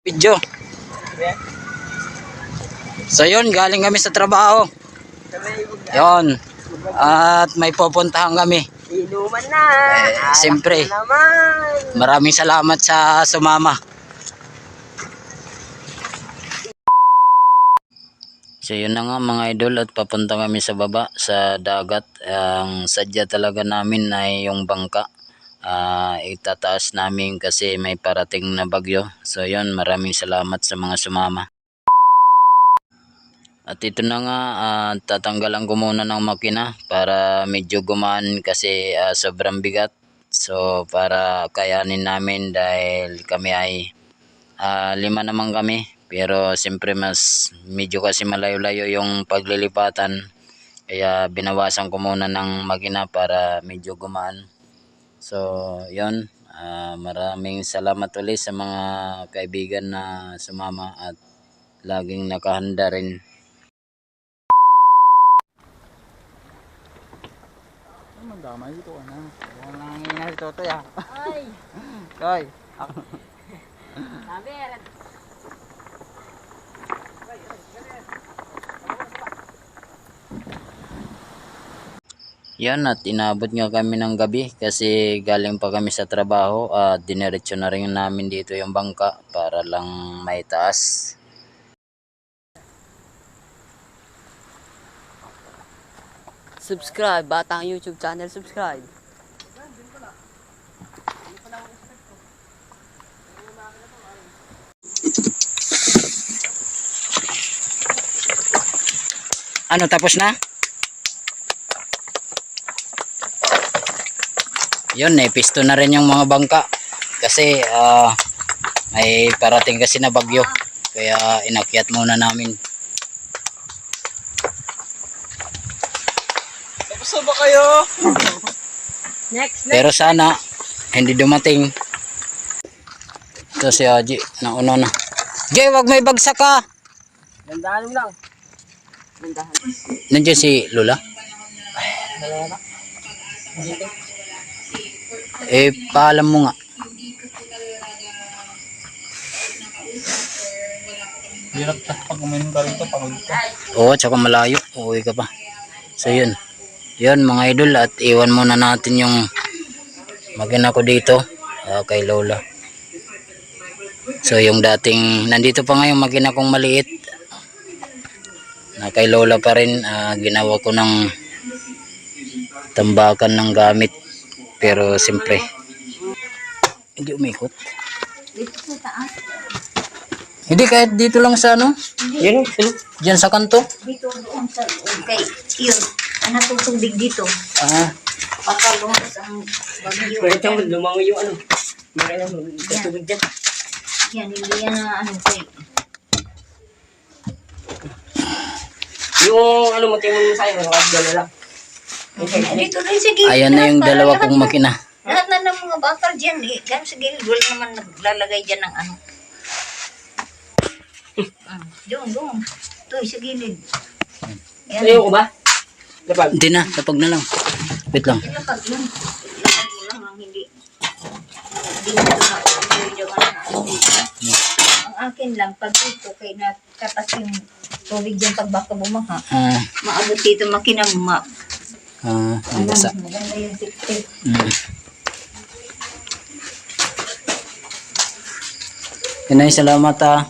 Video. So yun, galing kami sa trabaho. Yun. At may pupuntahan kami. Inuman na. Eh, siyempre. Maraming salamat sa sumama. So yun na nga mga idol at papunta kami sa baba sa dagat. Ang sadya talaga namin ay yung bangka. Ah, itataas namin kasi may parating na bagyo. So yun, maraming salamat sa mga sumama. At ito na nga, ah, tatanggalan ko muna ng makina para medyo gumaan kasi ah, sobrang bigat. So para kayanin namin dahil kami ay ah, lima naman kami. Pero siyempre mas medyo kasi malayo-layo yung paglilipatan. Kaya binawasan ko muna ng makina para medyo gumaan. So, yon Ah, maraming salamat ulit sa mga kaibigan na sumama at laging nakahanda rin. Damay dito ka na. Huwag nang hingin si Totoy ah. Ay. Toy. Sabi, Yan at inabot nga kami ng gabi kasi galing pa kami sa trabaho at diniretso na rin namin dito yung bangka para lang may taas. subscribe. Batang YouTube channel, subscribe. Ano tapos na? Yun, eh, pisto na rin yung mga bangka. Kasi ah, may parating kasi na bagyo. Kaya inakyat muna namin. Tapos na ba kayo? Next, next. Pero sana hindi dumating. Ito si Haji, nauna na. Jay, wag may bagsak ka. Dandahan mo lang. Dandahan. Nandiyan si Lula. Eh, paalam mo nga. Hirap na pag uminom ka rito, pagod ka. Oo, tsaka malayo. Uuwi ka pa. So, yun. Yun, mga idol. At iwan muna natin yung magina ko dito ah, kay Lola. So, yung dating, nandito pa nga yung magina kong maliit. Na kay Lola pa rin. ah, ginawa ko ng tambakan ng gamit. Pero, siyempre, hindi umikot. Dito sa taas. Hindi, kahit dito lang sa ano, Yun, yun. dyan sa kanto. dito doon sa kay yun ang natutubig dito Ah, pakalungos ang bagyo Pwede mo lumangoy yung ano. Meron yung katubig dyan. yan hindi yan na ano kay Yung ano mo tingin mo sa'yo, nakakagala lang. Dito rin sa gilid ayan na yung dalawa kong na- makina. lahat na ng mga bakal dyan eh dyan sa gilid wala naman naglalagay dyan ng ano Ah, doon doon ito sa gilid yan Ayaw ko ba? Dapat. Hindi na, tapag na lang. Wait lang. ilapag yun ilapag mo lang ang hindi hindi na ang akin lang pag ito kay nakatas yung tubig dyan pag baka bumaha Ah, maabot dito makina ma ah, ang basa. maganda yung tip-tip Mm. Inay, salamat ah.